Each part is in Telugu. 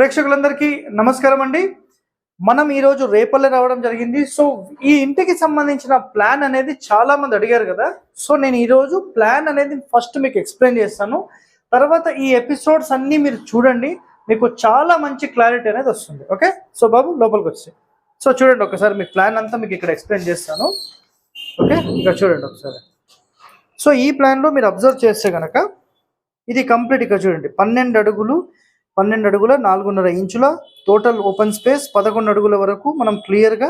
ప్రేక్షకులందరికీ నమస్కారం అండి. మనం ఈరోజు రేపల్లె రావడం జరిగింది. సో ఈ ఇంటికి సంబంధించిన ప్లాన్ అనేది చాలా మంది అడిగారు కదా. సో నేను ఈరోజు ప్లాన్ అనేది ఫస్ట్ మీకు ఎక్స్ప్లెయిన్ చేస్తాను. తర్వాత ఈ ఎపిసోడ్స్ అన్నీ మీరు చూడండి. మీకు చాలా మంచి క్లారిటీ అనేది వస్తుంది. ఓకే? సో బాబు లోపలికి వచ్చి సో చూడండి ఒకసారి మీ ప్లాన్ అంతా మీకు ఇక్కడ ఎక్స్ప్లెయిన్ చేస్తాను. ఓకే? ఇక్కడ చూడండి ఒకసారి. సో ఈ ప్లాన్లో మీరు అబ్జర్వ్ చేస్తే కనుక ఇది కంప్లీట్ ఇక్కడ చూడండి. పన్నెండు అడుగులు పన్నెండు అడుగుల నాలుగున్నర ఇంచుల టోటల్ ఓపెన్ స్పేస్ పదకొండు అడుగుల వరకు మనం క్లియర్గా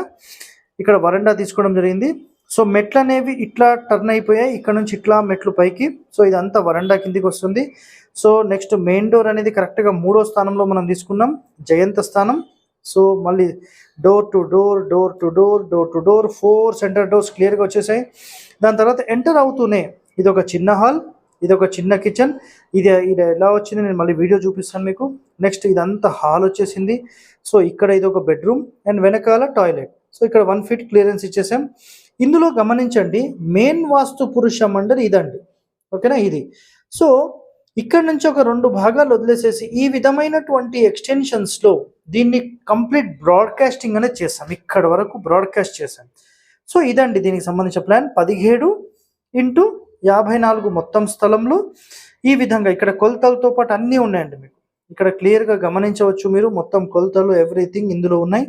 ఇక్కడ వరండా తీసుకోవడం జరిగింది. సో మెట్లు అనేవి ఇట్లా టర్న్ అయిపోయాయి. ఇక్కడ నుంచి ఇట్లా మెట్లు పైకి. సో ఇదంతా వరండా కిందికి వస్తుంది. సో నెక్స్ట్ మెయిన్ డోర్ అనేది కరెక్ట్గా మూడో స్థానంలో మనం తీసుకున్నాం. జయంత స్థానం. సో మళ్ళీ door to door door to door door to door four centre doors క్లియర్గా వచ్చేసాయి. దాని తర్వాత ఎంటర్ అవుతూనే ఇది ఒక చిన్న హాల్ ఇది ఒక చిన్న కిచెన్ ఇది ఇది ఎలా వచ్చింది నేను మళ్ళీ వీడియో చూపిస్తాను మీకు. నెక్స్ట్ ఇదంతా హాల్ వచ్చేసింది. సో ఇక్కడ ఇది ఒక బెడ్రూమ్ అండ్ వెనకాల టాయిలెట్ సో ఇక్కడ వన్ ఫీట్ క్లియరెన్స్ ఇచ్చేసాం. ఇందులో గమనించండి మెయిన్ వాస్తు పురుష మండలి ఇదండి. ఓకేనా ఇది. సో ఇక్కడ నుంచి ఒక రెండు భాగాలు వదిలేసేసి ఈ విధమైనటువంటి ఎక్స్టెన్షన్స్లో దీన్ని కంప్లీట్ బ్రాడ్కాస్టింగ్ అనేది చేసాం ఇక్కడ వరకు బ్రాడ్కాస్ట్ చేసాం సో ఇదండి దీనికి సంబంధించిన ప్లాన్ పదిహేడు ఇంటూ యాభై నాలుగు మొత్తం స్థలంలో ఈ విధంగా ఇక్కడ కొలతలతో పాటు అన్నీ ఉన్నాయండి మీకు. ఇక్కడ క్లియర్గా గమనించవచ్చు మీరు మొత్తం కొలతలు ఎవ్రీథింగ్ ఇందులో ఉన్నాయి.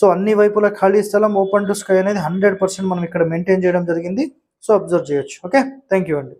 సో అన్ని వైపుల ఖాళీ స్థలం ఓపెన్ టు స్కై అనేది హండ్రెడ్ పర్సెంట్ మనం ఇక్కడ మెయింటైన్ చేయడం జరిగింది. సో అబ్జర్వ్ చేయొచ్చు. ఓకే థ్యాంక్ యూ అండి.